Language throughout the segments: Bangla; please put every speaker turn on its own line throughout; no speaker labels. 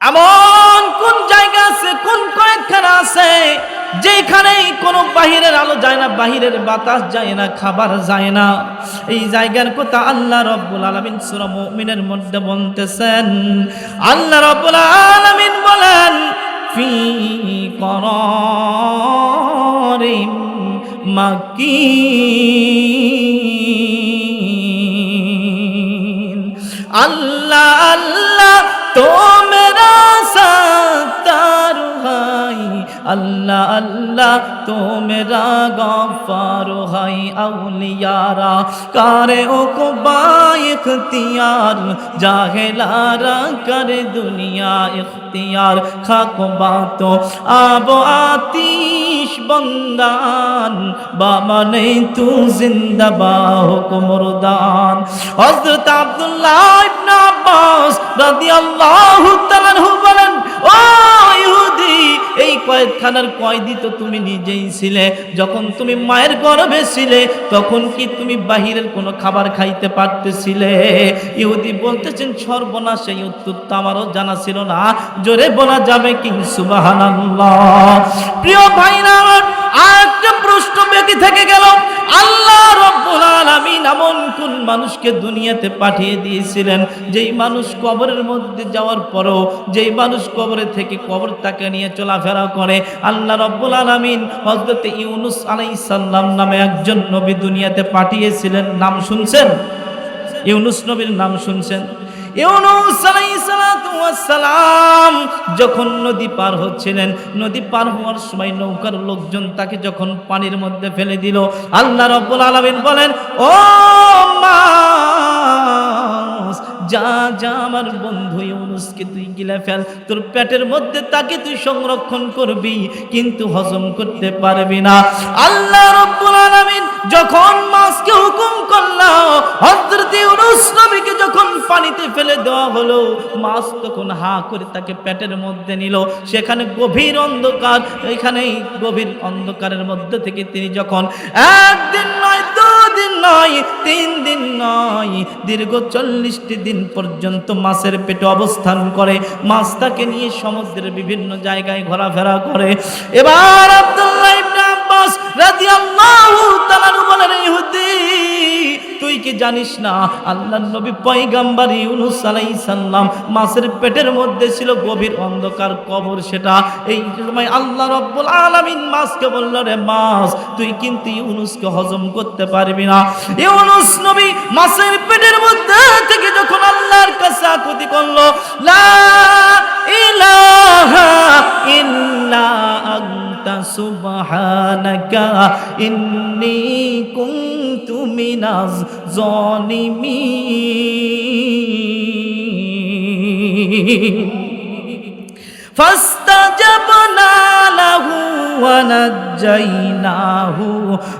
এমন কোন জায়গা আছে, কোন কয়েকখানা আছে যেখানে কোনো বাহিরের আলো যায় না, বাহিরের বাতাস যায় না, খাবার যায় না। এই জায়গার কথা আল্লাহ রব্বুল আলমিন সুরা মুমিনের মধ্যে বলতেছেন, আল্লাহ রব্বুল আলমিন বলেন, ফি করিম মাকি আল্লাহ আল্লাহ তো আল্লাহ আল্লাহ তো মেরা গফার হাই আউলিয়ারা। কারে ও কুবা ইখতিয়ার, জাহেলারা করে দুনিয়া ইখতিয়ার। খাক বাতো আব আতিশ বন্দান বামনে তু জিন্দা বাহুক মুরদান হযরত আব্দুল্লাহ আব্বাস রাদিয়াল্লাহু তাআলা বলেন, ও ইহুদি, এই কয়েদখানার কয়েদি তো তুমি নিজেই ছিলে। যখন তুমি মায়ের গর্ভে ছিলে, তখন কি তুমি বাহিরের কোনো খাবার খাইতে পারতেছিলে? ইহুদি বলতেছেন, সর্বনাশ, এই উত্তর তো আমারও জানা ছিল না। জোরে বলা যাবে কি? সুবহানাল্লাহ। প্রিয় ভাইরা, আমার আরেকটা প্রশ্ন বাকি থেকে গেল। আল্লাহ রব্বুল আলামিন এমন কোন মানুষকে দুনিয়াতে পাঠিয়ে দিয়েছিলেন? যেই মানুষ কবরের মধ্যে যাওয়ার পরও, যেই মানুষ কবরে থেকে কবর তাকে নিয়ে চলাফেরা করে, আল্লাহ রব্বুল আলামিন হযরত ইউনুস আলাইহিস নামে একজন নবী দুনিয়াতে পাঠিয়েছিলেন। নাম শুনছেন? ইউনুস নবীর নাম শুনছেন? সালাম যখন নদী পার হচ্ছিলেন, নদী পার হওয়ার সময় নৌকার লোকজন তাকে যখন পানির মধ্যে ফেলে দিল, আল্লাহ রব্বুল আলমিন বলেন, ও যা যা আমার বন্ধু ইউনুসকে তুই গিলে ফেল, তোর পেটের মধ্যে তাকে তুই সংরক্ষণ করবি, কিন্তু হজম করতে পারবি না। আল্লাহ রাব্বুল আলামিন যখন মাছকে হুকুম করল, হযরত ইউনুস নবীকে যখন পানিতে ফেলে দেওয়া হলো, মাছ তখন হা করে তাকে পেটের মধ্যে নিল। সেখানে গভীর অন্ধকার, এখানেই গভীর অন্ধকারের মধ্যে থেকে তিনি যখন, একদিন নয় দুদিন নয়, তিন দিন নয়, দীর্ঘ চল্লিশটি দিন পর্যন্ত মাছের পেটে অবস্থান করে, মাছ তাকে নিয়ে সমুদ্রের বিভিন্ন জায়গায় ঘোরাফেরা করে। এবার আব্দুল্লাহ ইবনে আব্বাস রাদিয়াল্লাহু তাআলা বলেন, ইহুদি তুই কি জানিস না? আল্লাহর নবী পয়গাম্বার ইউনুস আলাইহিস সালাম মাছের পেটের মধ্যে ছিল গভীর অন্ধকার কবর সেটা। এই সময় আল্লাহ রাব্বুল আলামিন মাছকে বলল, রে মাছ, তুই কিন্তু ইউনুসকে হজম করতে পারবি না। ইউনুস নবী মাছের পেটের মধ্যে থেকে যখন আল্লাহর কাছে আকুতি করল, লা ইলাহা ইল্লা আনতা সুবহানাকা ইন্নী কুনতু মিনাজ জালিমিন فاستجبنا له ونجيناه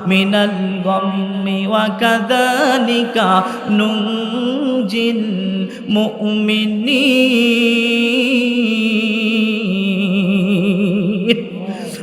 من الغم وكذلك ننجي المؤمنين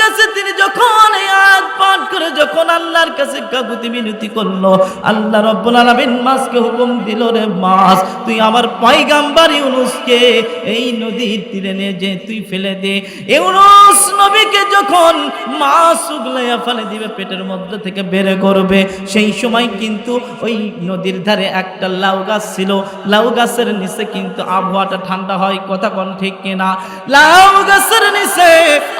কাছে তিনি যখন এই আয়াত পাঠ করে, যখন আল্লাহর কাছে কাকুতি মিনতি করল, আল্লাহ রব্বুল আলামিন হুকুম দিল, রে তুই আমার ইউনুসকে এই নদীর তীরে যে, তুই ফেলে দে। ইউনুস নবীকে যখন উগলাইয়া ফেলে দিবে, পেটের মধ্যে থেকে বের করবে, সেই সময় কিন্তু ওই নদীর ধারে একটা লাউ গাছ ছিল। লাউ গাছের নিচে কিন্তু আবহাওয়াটা ঠান্ডা হয়, কথা কোন ঠিক কিনা? লাউ গাছের নিচে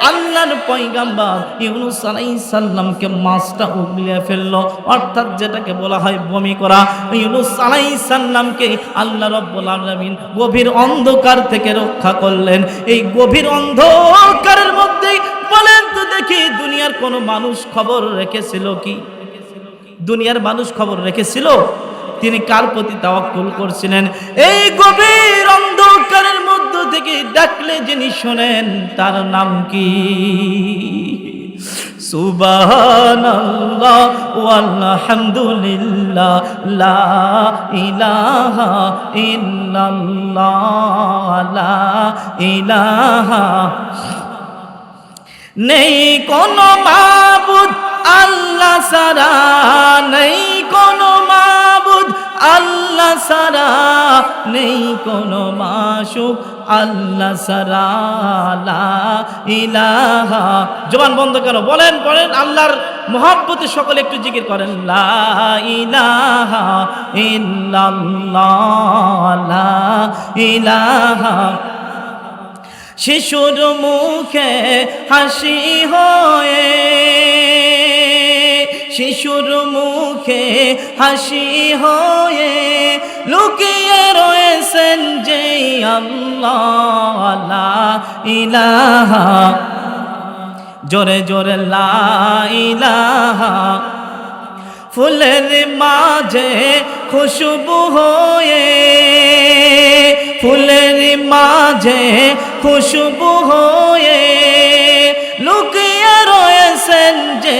আল্লাহর পয়গাম্বার ইউনুস আলাইহিস সালামকে মাছটা উগলিয়ে ফেলল। অর্থাৎ যেটাকে বলা হয় বমি করা। ইউনুস আলাইহিস সালামকে আল্লাহ রাব্বুল আলামিন গভীর অন্ধকার থেকে রক্ষা করলেন। এই গভীর অন্ধকারের মধ্যেই বলেন তো দেখি দুনিয়ার কোনো মানুষ খবর রেখেছিল কি? দুনিয়ার মানুষ খবর রেখেছিল? তিনি কার প্রতি তাওয়াক্কুল করছিলেন? এই গভীর অন্ধকারের মধ্য থেকে ডাকলে যিনি শোনেন, তার নাম কি? সুবহানাল্লাহ লা ইলাহা লা ইলাহা। নেই কোনো মাবুদ, আল্লাহ সারা নেই কোনো মাবুদ আল্লাহ সারা নেই কোনো মাসুক। আল্লাহ সারা ইলাহা। জবান বন্ধ করো, বলেন বলেন, আল্লাহর মহাব্বতে সকলে একটু জিকির করেন, লা ইলাহা ইলাহা। শিশুর মুখে হাসি হয়ে শিশুর মুখে হাসি হয়ে লুকিয়ে রয়েছেন যে আল্লাহ জোরে জোরে, লা ইলাহা। ফুলের মাঝে খুশবু হয়ে, ফুলের মাঝে খুশবু হয়ে লুকিয়ে রয়েছেন যে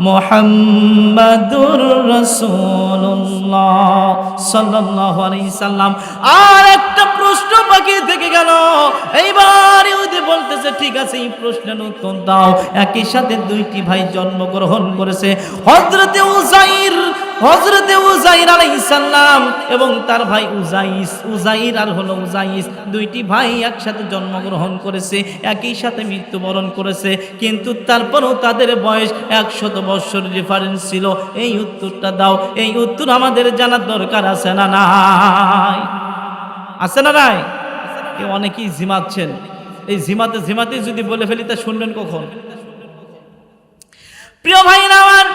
মুহাম্মাদুর রসুল্লাহ সাল্লাল্লাহু আলাইহি সাল্লাম। আর একটা প্রশ্ন বাকি থেকে গেল। এইবার ইহুদি বলতেছে, ঠিক আছে, এই প্রশ্নের উত্তর দাও। একই সাথে দুইটি ভাই জন্মগ্রহণ করেছে। হযরতে উজাইর হজরতে উজাইর আলাইসাল্লাম এবং তার ভাই উজাইস উজাইর আর হলো উজাইস দুইটি ভাই একসাথে জন্মগ্রহণ করেছে, একই সাথে মৃত্যুবরণ করেছে, কিন্তু তারপরও তাদের বয়স একশত বৎসর রেফারেন্স ছিল। এই উত্তরটা দাও, এই উত্তর আমাদের জানার দরকার আছে না নাই? আছে না নাই? এ অনেকেই ঝিমাচ্ছেন। এই ঝিমাতে ঝিমাতে যদি বলে ফেলি তা শুনবেন কখন? প্রিয় ভাই আমার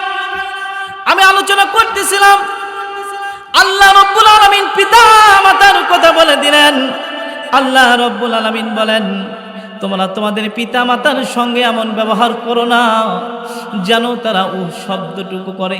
আমি আলোচনা করতেছিলাম। আল্লাহ রব্বুল আলমিন পিতা মাতার কথা বলে দিলেন। আল্লাহ রব্বুল আলমিন বলেন, তোমরা তোমাদের পিতা মাতার সঙ্গে এমন ব্যবহার করো না, যেন তারা ও শব্দটুকু করে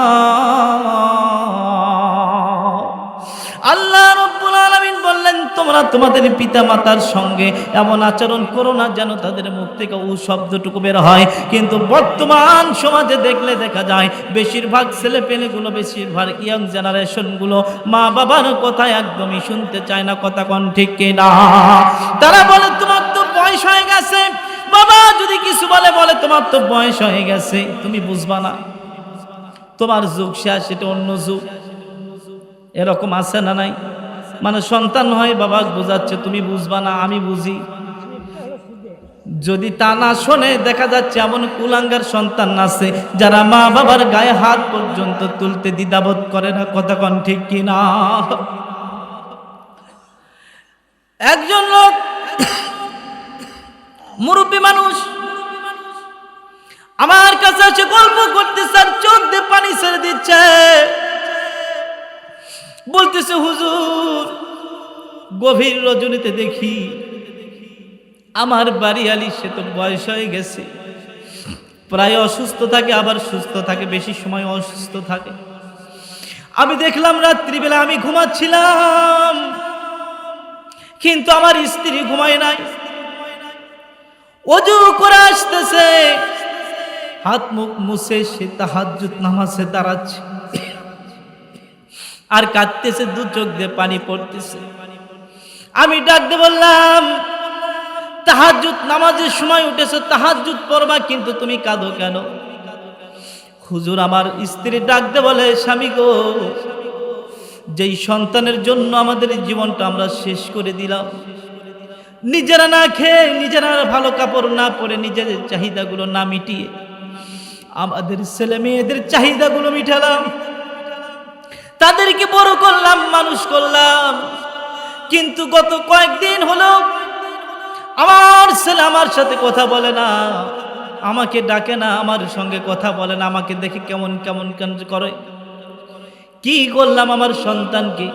তোমাদের পিতা মাতার সঙ্গে এমন আচরণ করো না যেন তাদের মুখ থেকে ও শব্দটুকু বের হয়। কিন্তু বর্তমান সমাজে দেখলে দেখা যায়, বেশিরভাগ ছেলে পেলেগুলো, বেশিরভাগ ইয়াং জেনারেশনগুলো মা বাবার কথা একদমই শুনতে চায় না, কথা কোন ঠিক কিনা? তারা বলে, তোমার তো বয়স হয়ে গেছে। বাবা যদি কিছু বলে বলে, তোমার তো বয়স হয়ে গেছে। তুমি বুঝবা না। তোমার যুগ শেষ সেটা অন্য যুগ। এরকম আছে না নাই? মানে সন্তান হয়, বাবা বোঝাচ্ছে, তুমি বুঝবা না, আমি বুঝি। যদি তা না শোনে, দেখা যাচ্ছে এমন কুলাঙ্গার সন্তান আছে, যারা মা বাবার গায়ে হাত পর্যন্ত তুলতে দ্বিধাবোধ করে না কতক্ষণ ঠিক কিনা? একজন লোক, মুরব্বী মানুষ, আমার কাছে এসে গল্প করতে স্যার চোখ দিয়ে পানি ছেড়ে দিচ্ছে। বলতেছে, হুজুর, গভীর রজনীতে দেখি আমার বাড়ি আলি, সে তো বয়স হয়ে গেছে। প্রায় অসুস্থ থাকে, আবার সুস্থ থাকে, বেশি সময় অসুস্থ থাকে। আমি দেখলাম রাত্রিবেলা আমি ঘুমাচ্ছিলাম, কিন্তু আমার স্ত্রী ঘুমায় নাই। অজু করে আসতেছে, হাত মুখ মুছে সে তাহাজ্জুদ নামাজে দাঁড়াচ্ছে। আর কাঁদতেছে, দু চোখ দিয়ে পানি পড়তেছে। আমি ডাকতে বললাম তাহাজুত নামাজের সময় উঠেছে তাহাজুত পড়বা, কিন্তু তুমি কাঁদো কেন? হুজুর আমার স্ত্রী ডাকতে বলে, স্বামী গো, যেই সন্তানের জন্য আমাদের জীবনটা আমরা শেষ করে দিলাম, নিজেরা না খেয়ে, নিজেরা ভালো কাপড় না পরে নিজেদের চাহিদাগুলো না মিটিয়ে, আমাদের ছেলে মেয়েদের চাহিদাগুলো মিটালাম তাদেরকে বড় করলাম, মানুষ করলাম। কিন্তু গত কয়েকদিন হলো আমার ছেলে আমার সাথে কথা বলে না। আমাকে ডাকে না, আমার সঙ্গে কথা বলে না। আমাকে দেখে কেমন কেমন কেন করে। কি করলাম আমার সন্তানকে?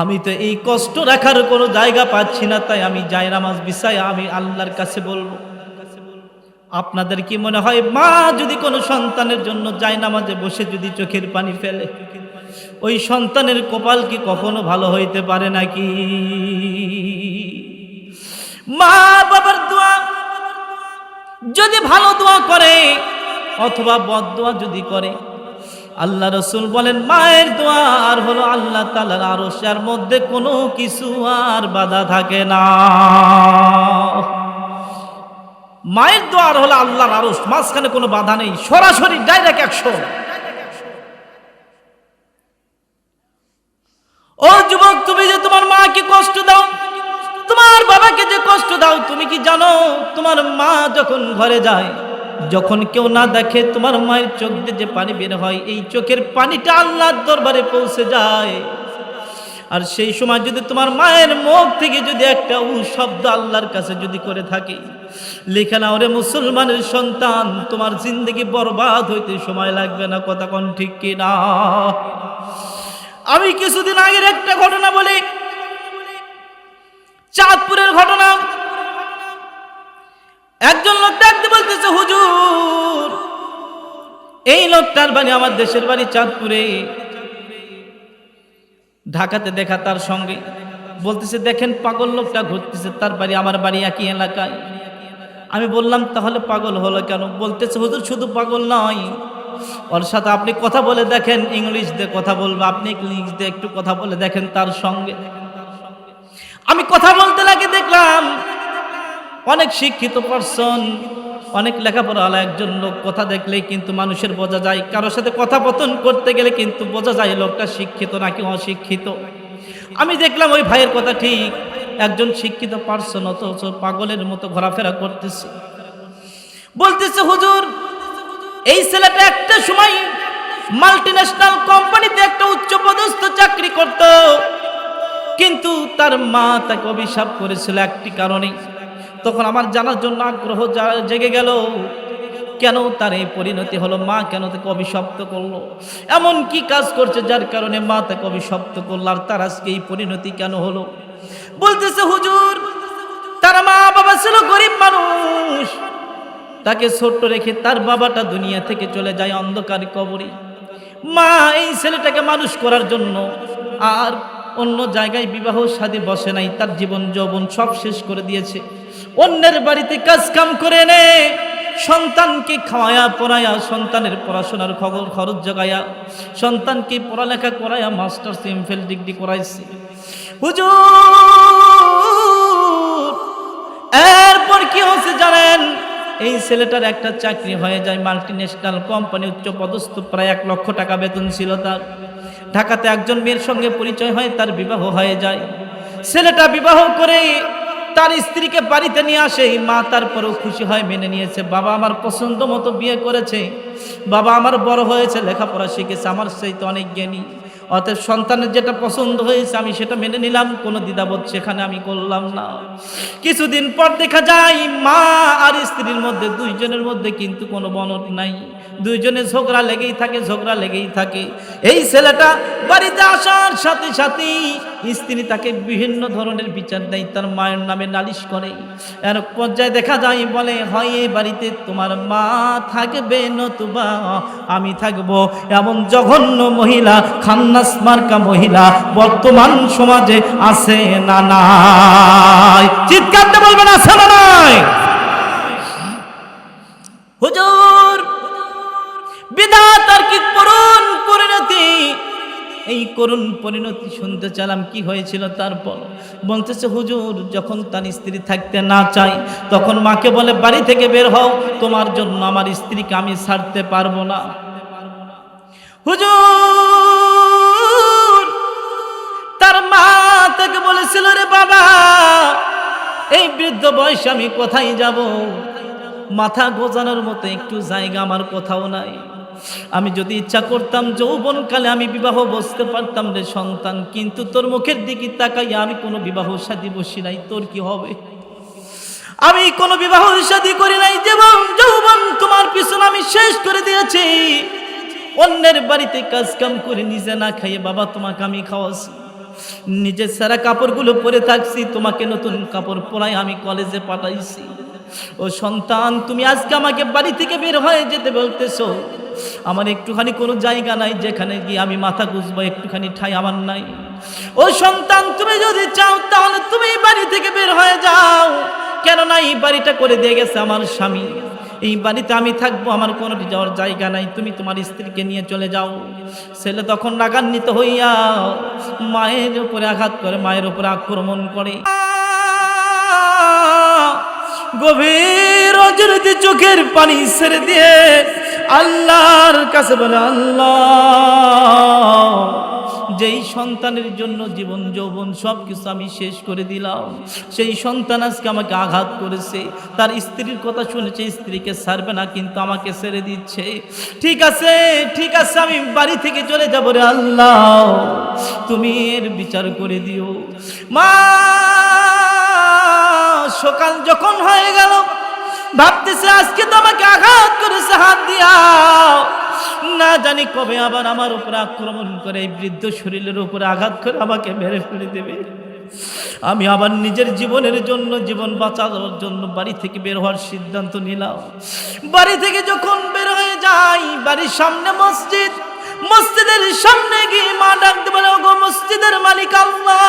আমি তো এই কষ্ট রাখার কোনো জায়গা পাচ্ছি না, তাই আমি যাই নামাজ বিছাই আমি আল্লাহর কাছে বলব। আপনাদের কি মনে হয়, মা যদি কোনো সন্তানের জন্য যায় নামাজে বসে যদি চোখের পানি ফেলে, ওই সন্তানের কপাল কি কখনো ভালো হইতে পারে নাকি? মা বাবার দোয়া, যদি ভালো দোয়া করে, অথবা বদ দোয়া যদি করে, আল্লাহ রসুল বলেন, মায়ের দোয়া আর হলো আল্লাহ তালার আরসার মধ্যে কোনো কিছু আর বাধা থাকে না। মায়ের দোয়ার হলো আল্লাহর আরস মাঝখানে কোনো বাধা নেই, সরাসরি ডাইরেক্ট একশো ও যুবক, তুমি যে তোমার মাকে কষ্ট দাও, তোমার বাবাকে যে কষ্ট দাও, তুমি কি জানো, তোমার মা যখন ঘরে যায়, যখন কেউ না দেখে তোমার মায়ের চোখ দিয়ে যে পানি বের হয়, এই চোখের পানিটা আল্লাহর দরবারে পৌঁছে যায়। আর সেই সময় যদি তোমার মায়ের মুখ থেকে যদি একটা উ শব্দ আল্লাহর কাছে যদি করে থাকে লেখা না ওরে মুসলমানের সন্তান, তোমার জিন্দগি বরবাদ হইতে সময় লাগবে না, কথা কোন ঠিক কিনা? আমি কিছুদিন আগের একটা ঘটনা বলি। চাঁদপুরের ঘটনা। একজন লোক ডাকতে বলতেছে, হুজুর, এই লোকটার বাড়ি আমার দেশের বাড়ি চাঁদপুরে। ঢাকাতে দেখা তার সঙ্গে। বলতেছে, দেখেন পাগল লোকটা ঘুরতেছে, তার বাড়ি আমার বাড়ি একই এলাকায়। আমি বললাম, তাহলে পাগল হলো কেন? বলতেছে, হুজুর, শুধু পাগল নয়। ওর সাথে আপনি কথা বলে দেখেন, ইংলিশ দিয়ে কথা বলবে। আপনি ইংলিশ দিয়ে একটু কথা বলে দেখেন তার সঙ্গে। আমি কথা বলতে লাগে, দেখলাম অনেক শিক্ষিত পার্সন অনেক লেখাপড়াওয়ালা একজন লোক কথা দেখলেই কিন্তু মানুষের বোঝা যায়। কারোর সাথে কথাপতন করতে গেলে কিন্তু বোঝা যায় লোকটা শিক্ষিত নাকি অশিক্ষিত। আমি দেখলাম ওই ভাইয়ের কথা ঠিক। একজন শিক্ষিত পার্সন অথচ পাগলের মতো ঘোরাফেরা করতেছে। বলতেছে, হুজুর, এই ছেলেটা একটা সময় মাল্টি ন্যাশনাল কোম্পানিতে একটা উচ্চ পদস্থ চাকরি করত, কিন্তু তার মা তাকে অভিশাপ করেছিল একটি কারণে। তখন আমার জানার জন্য আগ্রহ জেগে গেল, কেন তার এই পরিণতি হলো? মা কেন তাকে অভিশপ্ত করল? এমন কি কাজ করছে যার কারণে মা তাকে অভিশপ্ত করল? আর তার আজকে এই পরিণতি কেন হলো? বলতেছে, হুজুর, তার মা বাবা ছিল গরিব মানুষ। তাকে ছোট্ট রেখে তার বাবাটা দুনিয়া থেকে চলে যায় অন্ধকার কবরে। মা এই ছেলেটাকে মানুষ করার জন্য আর অন্য জায়গায় বিবাহ শাদী বসে নাই, তার জীবন যৌবন সব শেষ করে দিয়েছে। অন্যের বাড়িতে কাজ কাম করে নে সন্তানকে খাওয়ায়া পড়ায়া, সন্তানের পড়াশোনার খবর খরচ জোগায়া, সন্তানকে পড়ালেখা করায়া মাস্টার্স এমফিল ডিগ্রি করাইছে। হুজুর এরপর কি হচ্ছে জানেন? এই ছেলেটার একটা চাকরি হয়ে যায় মাল্টি ন্যাশনাল কোম্পানি উচ্চ পদস্থ প্রায় এক লক্ষ টাকা বেতন ছিল তার। ঢাকাতে একজন মেয়ের সঙ্গে পরিচয় হয়, তার বিবাহ হয়ে যায়। ছেলেটা বিবাহ করে তার স্ত্রীকে বাড়িতে নিয়ে আসে, মা তারপরেও খুশি হয়, মেনে নিয়েছে। বাবা আমার পছন্দ মতো বিয়ে করেছে। বাবা আমার বড় হয়েছে, লেখাপড়া শিখেছে, আমার সেই তো অনেক জ্ঞানী। অতএব সন্তানের যেটা পছন্দ হয়েছে, আমি সেটা মেনে নিলাম, কোনো দ্বিধাবোধ সেখানে আমি করলাম না। কিছুদিন পর দেখা যায়, মা আর স্ত্রীর মধ্যে, দুইজনের মধ্যে কিন্তু কোনো বনট নাই। দুইজনে ঝগড়া লেগেই থাকে, ঝগড়া লেগেই থাকে। এই ছেলেটা বাড়িতে আসার সাথে সাথে স্ত্রী তাকে বিভিন্ন ধরনের বিচার দেয়, তার মায়ের নামে নালিশ করে। এর পর্যায়ে দেখা যায়, বলে, হয়, এই বাড়িতে তোমার মা থাকবে নতুবা, আমি থাকব। এমন জঘন্য মহিলা, খান্নাস মার্কা মহিলা, বর্তমান সমাজে আছে না নাই? চিৎকারতে বলবেন আছে না নাই হুজুর! বিধাতার কি করুণ পরিণতি? এই করুণ পরিণতি শুনতে চালাম কি হয়েছিল তারপর? বলতেছে, হুজুর, যখন তার স্ত্রী থাকতে না চাই, তখন মাকে বলে, বাড়ি থেকে বের হও, তোমার জন্য আমার স্ত্রীকে আমি ছাড়তে পারব না। হুজুর, তার মা তাকে বলেছিল, রে বাবা, এই বৃদ্ধ বয়সে আমি কোথায় যাব? মাথা গোজানোর মতো একটু জায়গা আমার কোথাও নাই। আমি যদি ইচ্ছা করতাম যৌবনকালে আমি বিবাহ বসতে পারতাম রে সন্তান, কিন্তু তোর মুখের দিকে তাকাই আমি কোনো বিবাহ সাদী বসি নাই, তোর কি হবে? আমি কোনো বিবাহ সাদী করি নাই, যেমন যৌবন তোমার পিছনে আমি শেষ করে দিয়েছি। অন্যের বাড়িতে কাজ কাম করে নিজে না খাইয়ে বাবা তোমাকে আমি খাওয়াছি। নিজের সারা কাপড়গুলো পরে থাকছি, তোমাকে নতুন কাপড় পরাই আমি কলেজে পাঠাইছি। ও সন্তান, তুমি আজকে আমাকে বাড়ি থেকে বের হয়ে যেতে বলতেছো। আমার একটুখানি কোনো জায়গা নাই যেখানে গিয়ে আমি মাথা গুজবো একটুখানি ঠাই আমার নাই। ও সন্তান, তুমি যদি চাও তাহলে তুমি বাড়ি থেকে বের হয়ে যাও। কেননা এই বাড়িটা করে দিয়ে গেছে আমার স্বামী। এই বাড়িতে আমি থাকব, আমার কোনো যাওয়ার জায়গা নাই, তুমি তোমার স্ত্রীকে নিয়ে চলে যাও। ছেলে তখন রাগান্বিত হইয়া মায়ের উপরে আঘাত করে, মায়ের উপরে আক্রমণ করে। গভীর অজরতি চোখের পানি ছেড়ে দিয়ে আল্লাহর কাছে বলে, আল্লাহ যেই সন্তানের জন্য জীবন, যৌবন সব কিছু আমি শেষ করে দিলাম। সেই সন্তান আজকে আমাকে আঘাত করেছে। তার স্ত্রীর কথা শুনেছে স্ত্রীকে ছাড়বে না, কিন্তু আমাকে ছেড়ে দিচ্ছে। ঠিক আছে ঠিক আছে, আমি বাড়ি থেকে চলে যাব রে আল্লাহ। তুমি এর বিচার করে দিও। মা, সকাল যখন হয়ে গেল, ভাবতেছে আজকে তো আমাকে আঘাত করেছে, হাত দিয়া না জানি কবে আবার আমার উপরে আক্রমণ করে এই বৃদ্ধ শরীরের উপরে আঘাত করে আমাকে মেরে ফেলে দেবে। আমি আবার নিজের জীবনের জন্য, জীবন বাঁচানোর জন্য বাড়ি থেকে বের হওয়ার সিদ্ধান্ত নিলাম। বাড়ি থেকে যখন বের হয়ে যাই, বাড়ির সামনে মসজিদ, মসজিদের সামনে গিয়ে মা ডাকতে পারে গো মসজিদের মালিক আল্লাহ!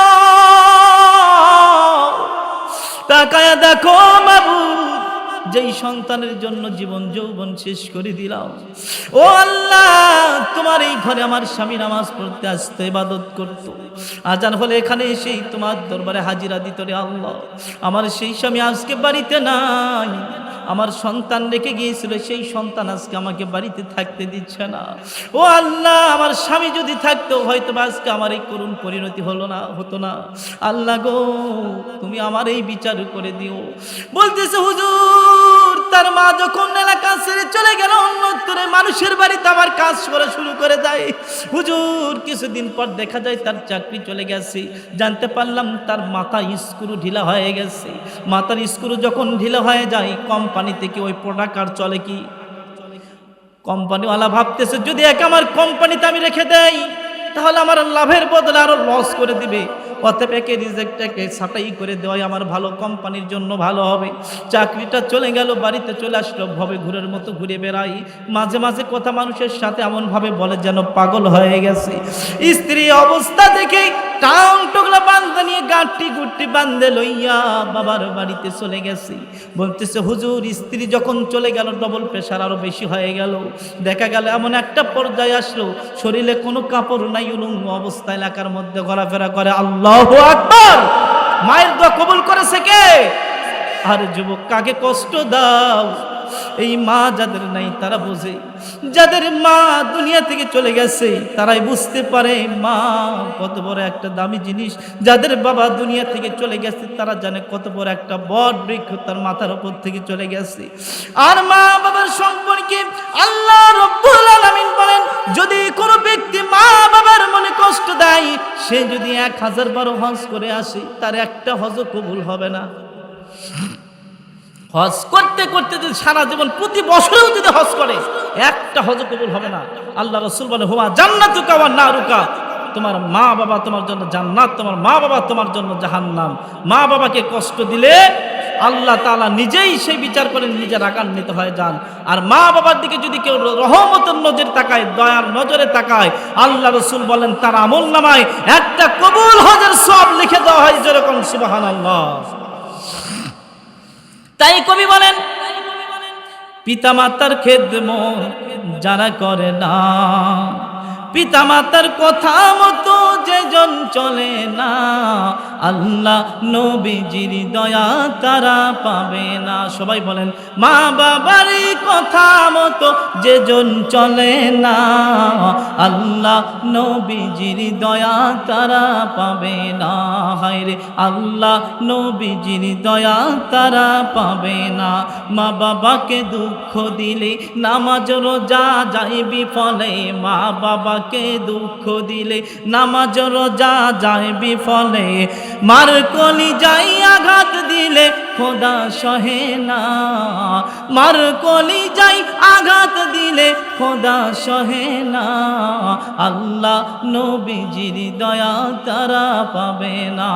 তাকায়া দেখো যেই সন্তানের জন্য জীবন যৌবন শেষ করে দিলাও ও আল্লাহ, তোমার এই ঘরে আমার স্বামী নামাজ পড়তে আসতে ইবাদত করত। আজান হলে এখানে এসেই তোমার দরবারে হাজিরা দিত রে আল্লাহ। আমার সেই স্বামী আজকে বাড়িতে নাই। আমার সন্তান রেখে গিয়েছিল, সেই সন্তান আজকে আমাকে বাড়িতে থাকতে দিচ্ছে না। ও আল্লাহ, আমার স্বামী যদি থাকতো হয়তো আজকে আমার এই করুণ পরিণতি হলো না, হতো না। আল্লাহ গো, তুমি আমার এই বিচার করে দিও। বলতেছে, হুজুর, তার মা যখন মানুষের বাড়িতে আমার কাজ করা শুরু করে দেয়। হুজুর, কিছুদিন পর দেখা যায় তার চাকরি চলে গেছে। জানতে পারলাম তার মাথা স্ক্রু ঢিলা হয়ে গেছে। মাথার স্ক্রু যখন ঢিলা হয়ে যায়, কোম্পানি থেকে ওই প্রোডাক্ট আর চলে কি? কোম্পানিওয়ালা ভাবতেছে, যদি এক আমার কোম্পানিতে আমি রেখে দেই, তাহলে আমার লাভের বদলে আরও লস করে দিবে। অতএব একে রিজেক্টটাকে ছাটাই করে দেওয়াই আমার ভালো, কোম্পানির জন্য ভালো হবে। চাকরিটা চলে গেল, বাড়িতে চলে আসলো, ভবে ঘুরের মতো ঘুরে বেড়াই। মাঝে মাঝে কথা মানুষের সাথে এমনভাবে বলে যেন পাগল হয়ে গেছে। স্ত্রী অবস্থা দেখে টাং গাঁটটি গুট্টি বান্ধে লইয়া বাবার বাড়িতে চলে গেছি। বলতেছে, হুজুর, স্ত্রী যখন চলে গেল ডবল প্রেশার আরও বেশি হয়ে গেল। দেখা গেল এমন একটা পর্যায়ে আসলো, শরীরে কোনো কাপড় নাই, উলঙ্গ অবস্থা এলাকার মধ্যে ঘোরাফেরা করে, আল্লাহ আকবার! মায়ের দোয়া কবুল করেছে কে? আর যুবক, কাকে কষ্ট দাও? এই মা যাদের নাই তারা বোঝে। যাদের মা দুনিয়া থেকে চলে গেছে, তারাই বুঝতে পারে, মা কত বড় একটা দামি জিনিস। যাদের বাবা দুনিয়া থেকে চলে গেছে, তারা জানে কত বড় একটা বট বৃক্ষ তার মাথার উপর থেকে চলে গেছে। আর মা বাবার সম্পর্কে আল্লাহ রব্বুল আলামিন বলেন, যদি কোনো ব্যক্তি মা বাবার মনে কষ্ট দেয়, সে যদি এক হাজার বারো হজ করে আসে, তার একটা হজ কবুল হবে না। হজ করতে করতে যদি সারা জীবন প্রতি বছরেও যদি হজ করে, একটা হজ কবুল হবে না। আল্লাহ রসুল বলে, হোমা জান্নাতুকা ওয়া নারুকা? তোমার মা বাবা তোমার জন্য জান্নাত, তোমার মা বাবা তোমার জন্য জাহান্নাম। মা বাবাকে কষ্ট দিলে আল্লাহ তালা নিজেই সেই বিচার করেন নিজে রাগান্বিত হয়ে যান। আর মা বাবার দিকে যদি কেউ রহমতের নজরে তাকায়, দয়ার নজরে তাকায়, আল্লাহ রসুল বলেন, তার আমল নামায় একটা কবুল হজের সব লিখে দেওয়া হয় যেরকম সুবাহান আল্লাহ তাই কবি বলেন পিতামাতার খেদমত যারা করে না। পিতামাতার কথা মতো যেজন চলে না, আল্লাহ নবীজির দয়া তারা পাবে না। সবাই বলেন, মা বাবার কথা মতো যেজন চলে না, আল্লাহ নবীজির দয়া তারা পাবে না। হায়রে আল্লাহ নবীজির দয়া তারা পাবে না। মা বাবাকে দুঃখ দিলে নামাজ রোজা যায় বিফলে মা বাবাকে দুঃখ দিলে নামাজ রোজা যায় বিফলে। মার কলি যাই আঘাত দিলে খোদা সহে না। মার কলি যাই আঘাত দিলে খোদা সহে না, আল্লাহ নবীজির দয়া তারা পাবে না।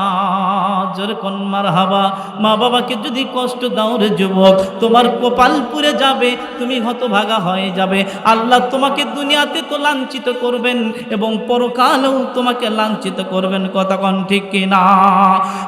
জোর কোন মার হাবা মা বাবাকে যদি কষ্ট দাও রে যুবক, তোমার কপাল পুড়ে যাবে, তুমি হতভাগা হয়ে যাবে। আল্লাহ তোমাকে দুনিয়াতে তো লাঞ্ছিত করবেন এবং পরকালেও তোমাকে লাঞ্ছিত করবেন, কথা কন ঠিক কিনা?